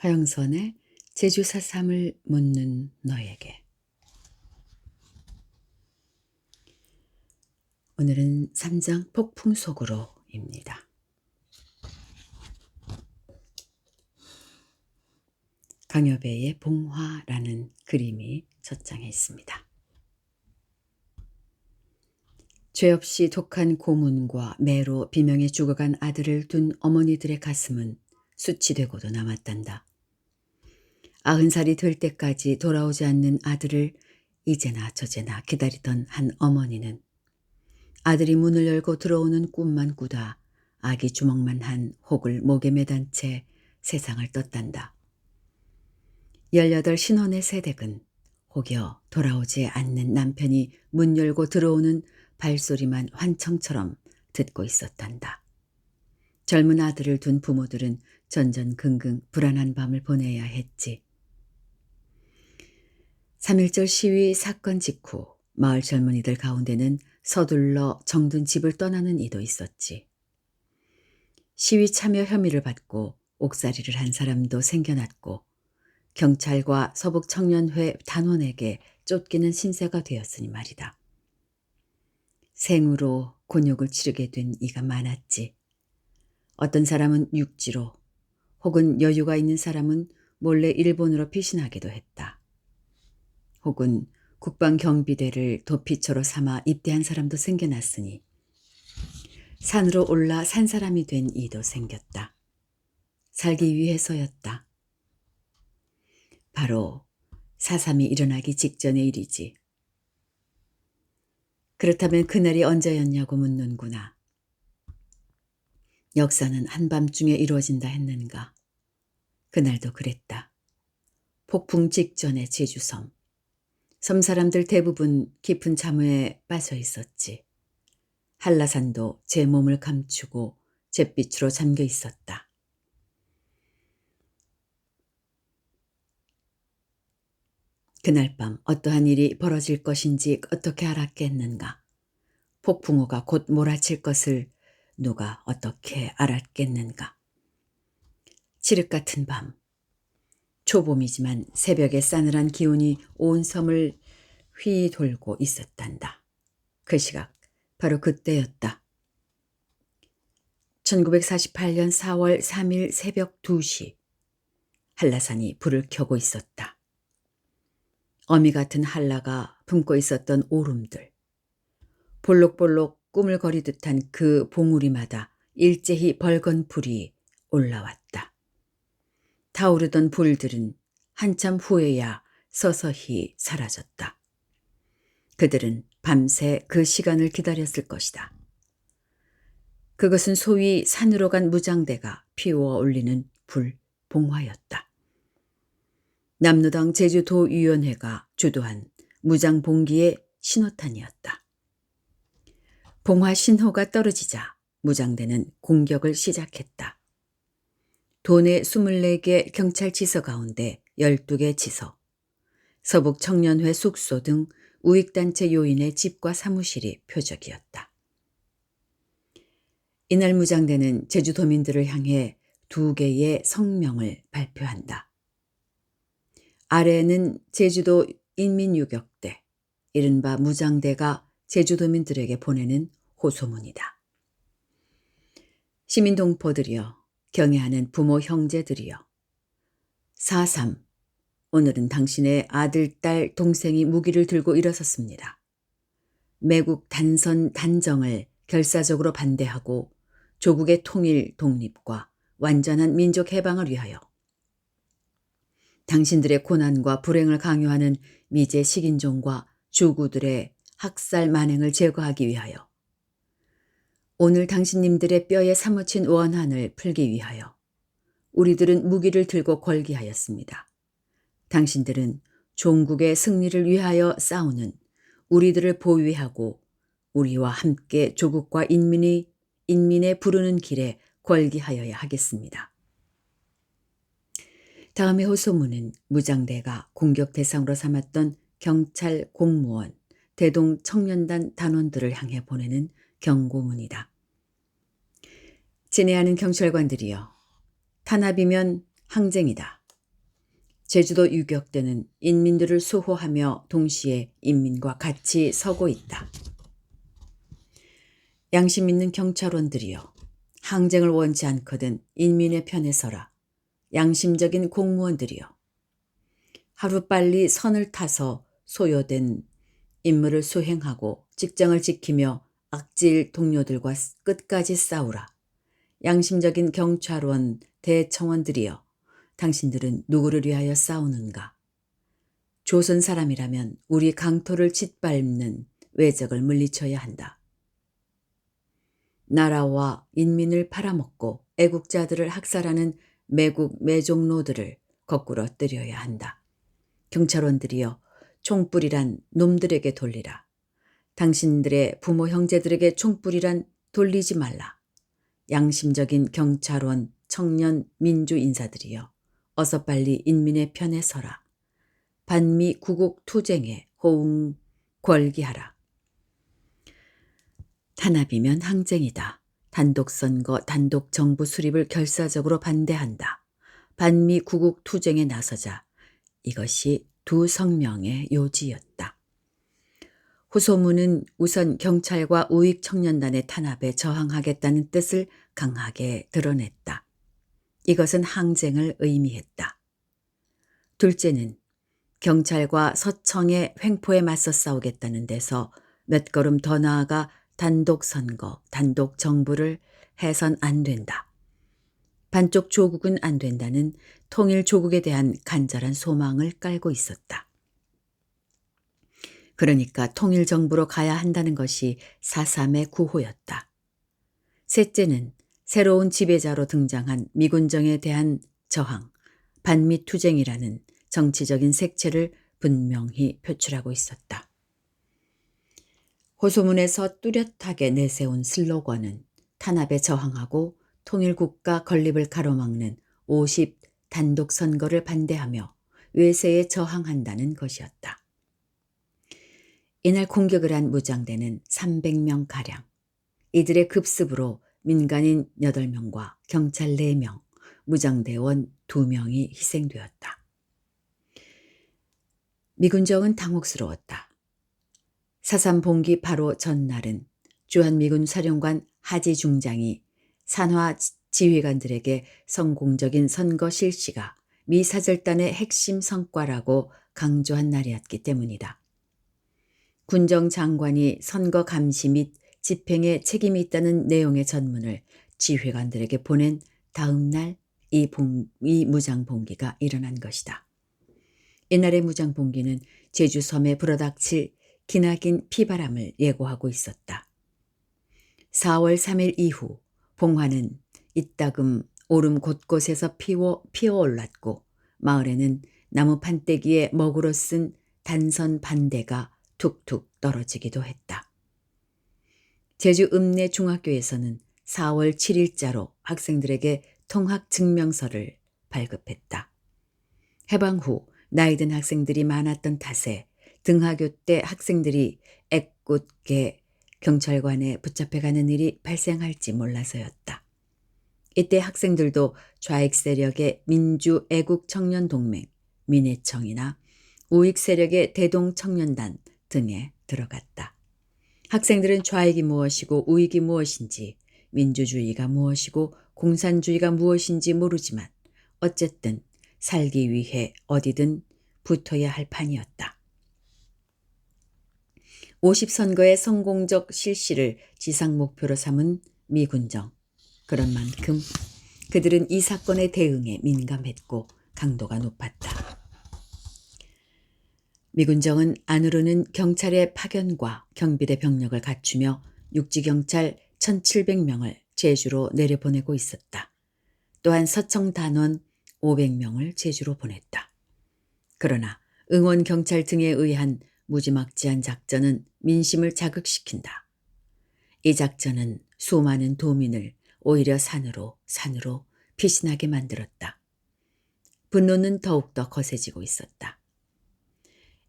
화영선의 제주 사삼을 묻는 너에게 오늘은 3장 폭풍 속으로입니다. 강여배의 봉화라는 그림이 첫 장에 있습니다. 죄 없이 독한 고문과 매로 비명에 죽어간 아들을 둔 어머니들의 가슴은 수치되고도 남았단다. 아흔 살이 될 때까지 돌아오지 않는 아들을 이제나 저제나 기다리던 한 어머니는 아들이 문을 열고 들어오는 꿈만 꾸다 아기 주먹만 한 혹을 목에 매단 채 세상을 떴단다. 18 신혼의 새댁은 혹여 돌아오지 않는 남편이 문 열고 들어오는 발소리만 환청처럼 듣고 있었단다. 젊은 아들을 둔 부모들은 전전긍긍 불안한 밤을 보내야 했지. 3.1절 시위 사건 직후 마을 젊은이들 가운데는 서둘러 정든 집을 떠나는 이도 있었지. 시위 참여 혐의를 받고 옥살이를 한 사람도 생겨났고 경찰과 서북청년회 단원에게 쫓기는 신세가 되었으니 말이다. 생으로 곤욕을 치르게 된 이가 많았지. 어떤 사람은 육지로 혹은 여유가 있는 사람은 몰래 일본으로 피신하기도 했다. 혹은 국방경비대를 도피처로 삼아 입대한 사람도 생겨났으니 산으로 올라 산 사람이 된 이도 생겼다. 살기 위해서였다. 바로 사삼이 일어나기 직전의 일이지. 그렇다면 그날이 언제였냐고 묻는구나. 역사는 한밤중에 이루어진다 했는가. 그날도 그랬다. 폭풍 직전의 제주섬. 섬 사람들 대부분 깊은 잠에 빠져 있었지. 한라산도 제 몸을 감추고 잿빛으로 잠겨 있었다. 그날 밤 어떠한 일이 벌어질 것인지 어떻게 알았겠는가. 폭풍우가 곧 몰아칠 것을 누가 어떻게 알았겠는가. 칠흑 같은 밤. 초봄이지만 새벽의 싸늘한 기운이 온 섬을 휘 돌고 있었단다. 그 시각 바로 그때였다. 1948년 4월 3일 새벽 2시 한라산이 불을 켜고 있었다. 어미 같은 한라가 품고 있었던 오름들. 볼록볼록 꾸물거리듯한 그 봉우리마다 일제히 벌건 불이 올라왔다. 타오르던 불들은 한참 후에야 서서히 사라졌다. 그들은 밤새 그 시간을 기다렸을 것이다. 그것은 소위 산으로 간 무장대가 피워 올리는 불 봉화였다. 남로당 제주도위원회가 주도한 무장봉기의 신호탄이었다. 봉화 신호가 떨어지자 무장대는 공격을 시작했다. 도내 24개 경찰 지서 가운데 12개 지서, 서북 청년회 숙소 등 우익단체 요인의 집과 사무실이 표적이었다. 이날 무장대는 제주도민들을 향해 두 개의 성명을 발표한다. 아래는 제주도 인민유격대, 이른바 무장대가 제주도민들에게 보내는 호소문이다. 시민동포들이여, 경애하는 부모 형제들이여. 4.3. 오늘은 당신의 아들, 딸, 동생이 무기를 들고 일어섰습니다. 매국 단선 단정을 결사적으로 반대하고 조국의 통일, 독립과 완전한 민족 해방을 위하여 당신들의 고난과 불행을 강요하는 미제 식인종과 주구들의 학살 만행을 제거하기 위하여 오늘 당신님들의 뼈에 사무친 원한을 풀기 위하여 우리들은 무기를 들고 걸기하였습니다. 당신들은 종국의 승리를 위하여 싸우는 우리들을 보위하고 우리와 함께 조국과 인민이 인민의 부르는 길에 걸기하여야 하겠습니다. 다음의 호소문은 무장대가 공격 대상으로 삼았던 경찰 공무원, 대동 청년단 단원들을 향해 보내는 경고문이다. 진해하는 경찰관들이여, 탄압이면 항쟁이다. 제주도 유격대는 인민들을 수호하며 동시에 인민과 같이 서고 있다. 양심 있는 경찰원들이여 항쟁을 원치 않거든 인민의 편에 서라. 양심적인 공무원들이여 하루빨리 선을 타서 소요된 임무를 수행하고 직장을 지키며 악질 동료들과 끝까지 싸우라. 양심적인 경찰원, 대청원들이여 당신들은 누구를 위하여 싸우는가? 조선 사람이라면 우리 강토를 짓밟는 외적을 물리쳐야 한다. 나라와 인민을 팔아먹고 애국자들을 학살하는 매국 매종노들을 거꾸로 때려야 한다. 경찰원들이여 총불이란 놈들에게 돌리라. 당신들의 부모 형제들에게 총불이란 돌리지 말라. 양심적인 경찰원, 청년, 민주 인사들이여 어서 빨리 인민의 편에 서라. 반미 구국 투쟁에 호응 걸기하라. 탄압이면 항쟁이다. 단독 선거, 단독 정부 수립을 결사적으로 반대한다. 반미 구국 투쟁에 나서자. 이것이 두 성명의 요지였다. 후소문은 우선 경찰과 우익 청년단의 탄압에 저항하겠다는 뜻을 강하게 드러냈다. 이것은 항쟁을 의미했다. 둘째는 경찰과 서청의 횡포에 맞서 싸우겠다는 데서 몇 걸음 더 나아가 단독 선거, 단독 정부를 해선 안 된다. 반쪽 조국은 안 된다는 통일 조국에 대한 간절한 소망을 깔고 있었다. 그러니까 통일 정부로 가야 한다는 것이 사삼의 구호였다. 셋째는 새로운 지배자로 등장한 미군정에 대한 저항, 반미 투쟁이라는 정치적인 색채를 분명히 표출하고 있었다. 호소문에서 뚜렷하게 내세운 슬로건은 탄압에 저항하고 통일국가 건립을 가로막는 50 단독 선거를 반대하며 외세에 저항한다는 것이었다. 이날 공격을 한 무장대는 300명 가량. 이들의 급습으로 민간인 8명과 경찰 4명, 무장대원 2명이 희생되었다. 미군정은 당혹스러웠다. 사삼 봉기 바로 전날은 주한미군 사령관 하지 중장이 산화 지휘관들에게 성공적인 선거 실시가 미 사절단의 핵심 성과라고 강조한 날이었기 때문이다. 군정 장관이 선거 감시 및 집행에 책임이 있다는 내용의 전문을 지휘관들에게 보낸 다음 날이이 무장 봉기가 일어난 것이다. 이날의 무장 봉기는 제주 섬에 불어닥칠 기나긴 피바람을 예고하고 있었다. 4월 3일 이후 봉화는 이따금 오름 곳곳에서 피워 피어올랐고 마을에는 나무 판때기에 먹으로 쓴 단선 반대가 툭툭 떨어지기도 했다. 제주 읍내 중학교에서는 4월 7일자로 학생들에게 통학 증명서를 발급했다. 해방 후 나이 든 학생들이 많았던 탓에 등하교 때 학생들이 애꿎게 경찰관에 붙잡혀가는 일이 발생할지 몰라서였다. 이때 학생들도 좌익 세력의 민주 애국 청년 동맹, 민해청이나 우익 세력의 대동 청년단 등에 들어갔다. 학생들은 좌익이 무엇이고 우익이 무엇인지, 민주주의가 무엇이고 공산주의가 무엇인지 모르지만 어쨌든 살기 위해 어디든 붙어야 할 판이었다. 50선거의 성공적 실시를 지상 목표로 삼은 미군정. 그런 만큼 그들은 이 사건의 대응에 민감했고 강도가 높았다. 미군정은 안으로는 경찰의 파견과 경비대 병력을 갖추며 육지경찰 1700명을 제주로 내려보내고 있었다. 또한 서청 단원 500명을 제주로 보냈다. 그러나 응원 경찰 등에 의한 무지막지한 작전은 민심을 자극시킨다. 이 작전은 수많은 도민을 오히려 산으로 산으로 피신하게 만들었다. 분노는 더욱더 거세지고 있었다.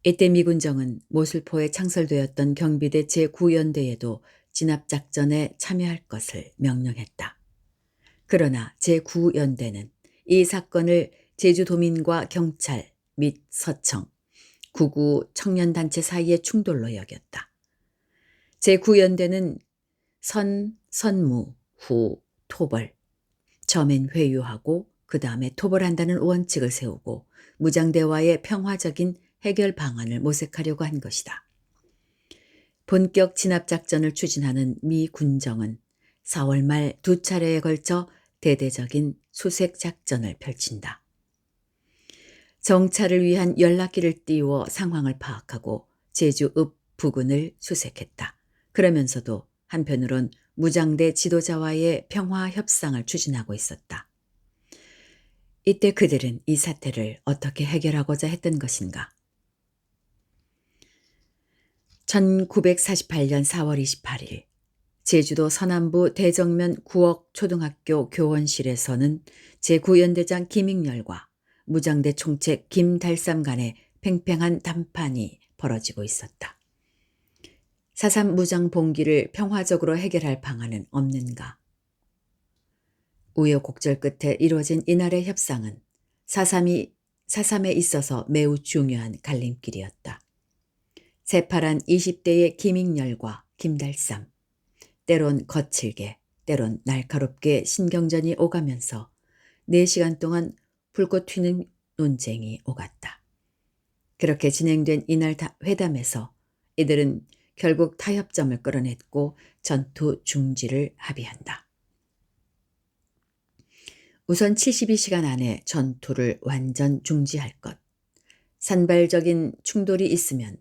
이때 미군정은 모슬포에 창설되었던 경비대 제9연대에도 진압작전에 참여할 것을 명령했다. 그러나 제9연대는 이 사건을 제주도민과 경찰, 및 서청, 구구 청년단체 사이의 충돌로 여겼다. 제9연대는 선, 선무, 후, 토벌, 처음엔 회유하고 그 다음에 토벌한다는 원칙을 세우고 무장대와의 평화적인 해결 방안을 모색하려고 한 것이다. 본격 진압작전을 추진하는 미 군정은 4월 말 두 차례에 걸쳐 대대적인 수색작전을 펼친다. 정찰을 위한 연락기를 띄워 상황을 파악하고 제주 읍 부근을 수색했다. 그러면서도 한편으론 무장대 지도자와의 평화 협상을 추진하고 있었다. 이때 그들은 이 사태를 어떻게 해결하고자 했던 것인가? 1948년 4월 28일 제주도 서남부 대정면 구억 초등학교 교원실에서는 제9연대장 김익렬과 무장대 총책 김달삼 간의 팽팽한 담판이 벌어지고 있었다. 사삼 무장 봉기를 평화적으로 해결할 방안은 없는가? 우여곡절 끝에 이루어진 이날의 협상은 사삼이 사삼에 있어서 매우 중요한 갈림길이었다. 새파란 20대의 김익렬과 김달삼, 때론 거칠게, 때론 날카롭게 신경전이 오가면서 4시간 동안 불꽃 튀는 논쟁이 오갔다. 그렇게 진행된 이날 회담에서 이들은 결국 타협점을 끌어냈고 전투 중지를 합의한다. 우선 72시간 안에 전투를 완전 중지할 것. 산발적인 충돌이 있으면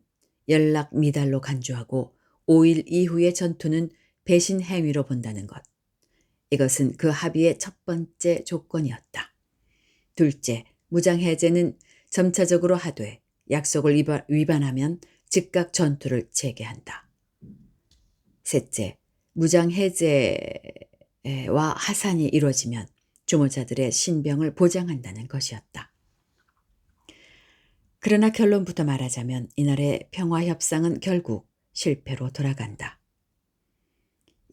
연락 미달로 간주하고 5일 이후의 전투는 배신 행위로 본다는 것. 이것은 그 합의의 첫 번째 조건이었다. 둘째, 무장해제는 점차적으로 하되 약속을 위반하면 즉각 전투를 재개한다. 셋째, 무장해제와 하산이 이루어지면 주모자들의 신병을 보장한다는 것이었다. 그러나 결론부터 말하자면 이날의 평화협상은 결국 실패로 돌아간다.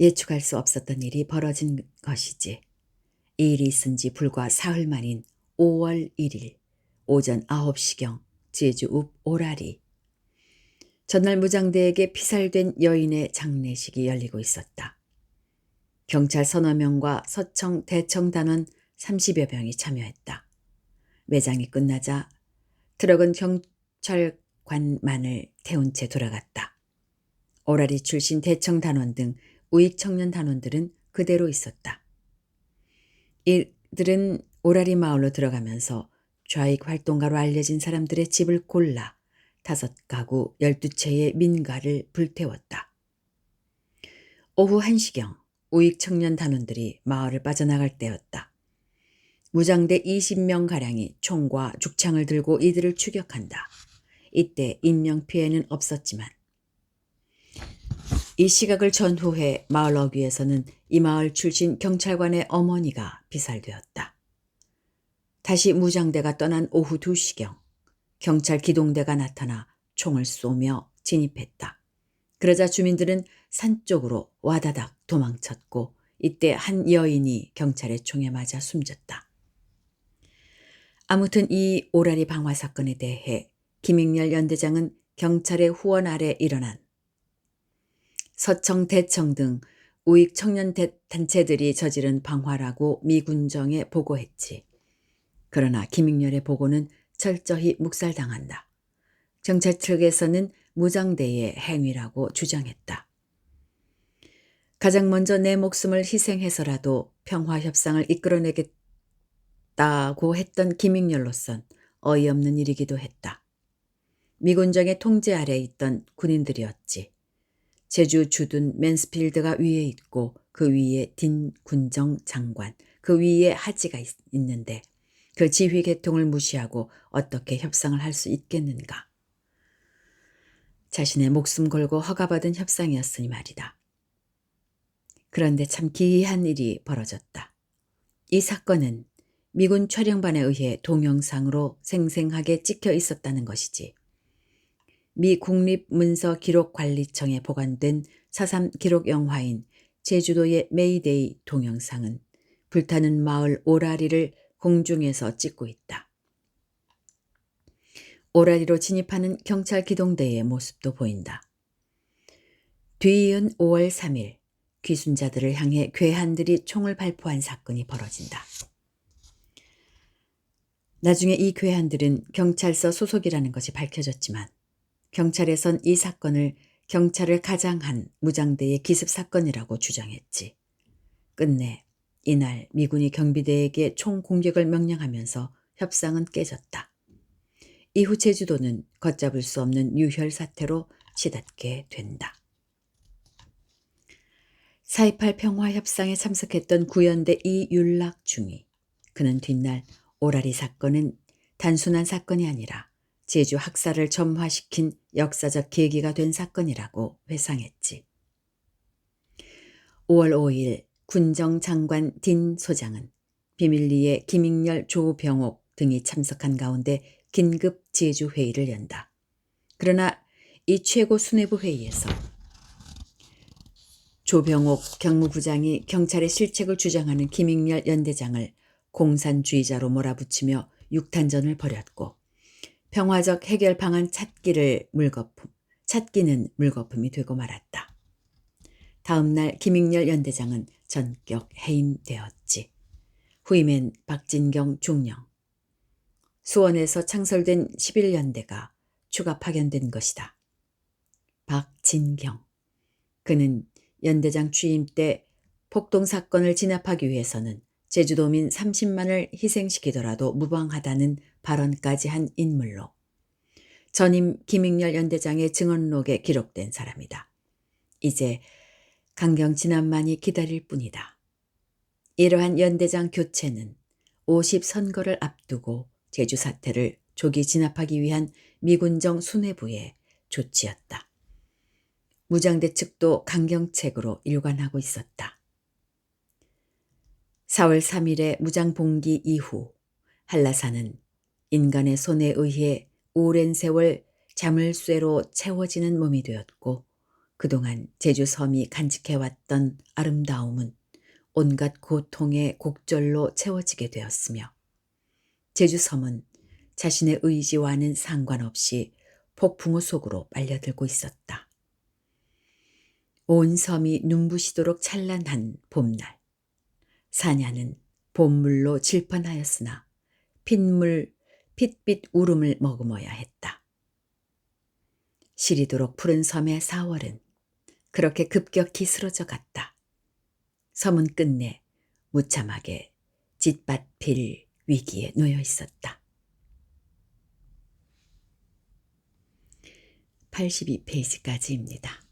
예측할 수 없었던 일이 벌어진 것이지. 이 일이 있은 지 불과 사흘 만인 5월 1일 오전 9시경 제주 읍 오라리. 전날 무장대에게 피살된 여인의 장례식이 열리고 있었다. 경찰 서너 명과 서청 대청 단원 30여 명이 참여했다. 매장이 끝나자 트럭은 경찰관만을 태운 채 돌아갔다. 오라리 출신 대청 단원 등 우익 청년 단원들은 그대로 있었다. 이들은 오라리 마을로 들어가면서 좌익 활동가로 알려진 사람들의 집을 골라 다섯 가구 열두 채의 민가를 불태웠다. 오후 1시경 우익 청년 단원들이 마을을 빠져나갈 때였다. 무장대 20명 가량이 총과 죽창을 들고 이들을 추격한다. 이때 인명 피해는 없었지만 이 시각을 전후해 마을 어귀에서는 이 마을 출신 경찰관의 어머니가 비살되었다. 다시 무장대가 떠난 오후 2시경 경찰 기동대가 나타나 총을 쏘며 진입했다. 그러자 주민들은 산 쪽으로 와다닥 도망쳤고 이때 한 여인이 경찰의 총에 맞아 숨졌다. 아무튼 이 오라리 방화 사건에 대해 김익렬 연대장은 경찰의 후원 아래 일어난 서청 대청 등 우익 청년 단체들이 저지른 방화라고 미군정에 보고했지. 그러나 김익렬의 보고는 철저히 묵살당한다. 경찰 측에서는 무장대의 행위라고 주장했다. 가장 먼저 내 목숨을 희생해서라도 평화협상을 이끌어내겠다 고 했던 김익렬로선 어이없는 일이기도 했다. 미군정의 통제 아래 있던 군인들이었지. 제주 주둔 맨스필드가 위에 있고 그 위에 딘 군정 장관, 그 위에 하지가 있, 있는데 그 지휘 계통을 무시하고 어떻게 협상을 할 수 있겠는가. 자신의 목숨 걸고 허가받은 협상이었으니 말이다. 그런데 참 기이한 일이 벌어졌다. 이 사건은 미군 촬영반에 의해 동영상으로 생생하게 찍혀 있었다는 것이지. 미 국립문서기록관리청에 보관된 사삼 기록 영화인 제주도의 메이데이 동영상은 불타는 마을 오라리를 공중에서 찍고 있다. 오라리로 진입하는 경찰 기동대의 모습도 보인다. 뒤이은 5월 3일 귀순자들을 향해 괴한들이 총을 발포한 사건이 벌어진다. 나중에 이 괴한들은 경찰서 소속이라는 것이 밝혀졌지만 경찰에선 이 사건을 경찰을 가장한 무장대의 기습 사건이라고 주장했지. 끝내 이날 미군이 경비대에게 총 공격을 명령하면서 협상은 깨졌다. 이후 제주도는 걷잡을 수 없는 유혈 사태로 치닫게 된다. 4.28 평화협상에 참석했던 구연대 이윤락 중위. 그는 뒷날 오라리 사건은 단순한 사건이 아니라 제주 학살을 점화시킨 역사적 계기가 된 사건이라고 회상했지. 5월 5일 군정 장관 딘 소장은 비밀리에 김익렬 조병옥 등이 참석한 가운데 긴급 제주 회의를 연다. 그러나 이 최고 수뇌부 회의에서 조병옥 경무부장이 경찰의 실책을 주장하는 김익렬 연대장을 공산주의자로 몰아붙이며 육탄전을 벌였고 평화적 해결 방안 찾기를 물거품, 찾기는 물거품이 되고 말았다. 다음 날 김익렬 연대장은 전격 해임되었지. 후임엔 박진경 중령. 수원에서 창설된 11연대가 추가 파견된 것이다. 박진경. 그는 연대장 취임 때 폭동 사건을 진압하기 위해서는 제주도민 30만을 희생시키더라도 무방하다는 발언까지 한 인물로 전임 김익렬 연대장의 증언록에 기록된 사람이다. 이제 강경 진압만이 기다릴 뿐이다. 이러한 연대장 교체는 50 선거를 앞두고 제주 사태를 조기 진압하기 위한 미군정 수뇌부의 조치였다. 무장대 측도 강경책으로 일관하고 있었다. 4월 3일의 무장 봉기 이후 한라산은 인간의 손에 의해 오랜 세월 자물쇠로 채워지는 몸이 되었고 그동안 제주 섬이 간직해왔던 아름다움은 온갖 고통의 곡절로 채워지게 되었으며 제주 섬은 자신의 의지와는 상관없이 폭풍우 속으로 빨려들고 있었다. 온 섬이 눈부시도록 찬란한 봄날. 사냐는 봄물로 질펀하였으나 핏물, 핏빛 울음을 머금어야 했다. 시리도록 푸른 섬의 4월은 그렇게 급격히 쓰러져 갔다. 섬은 끝내 무참하게 짓밭필 위기에 놓여 있었다. 82페이지까지입니다.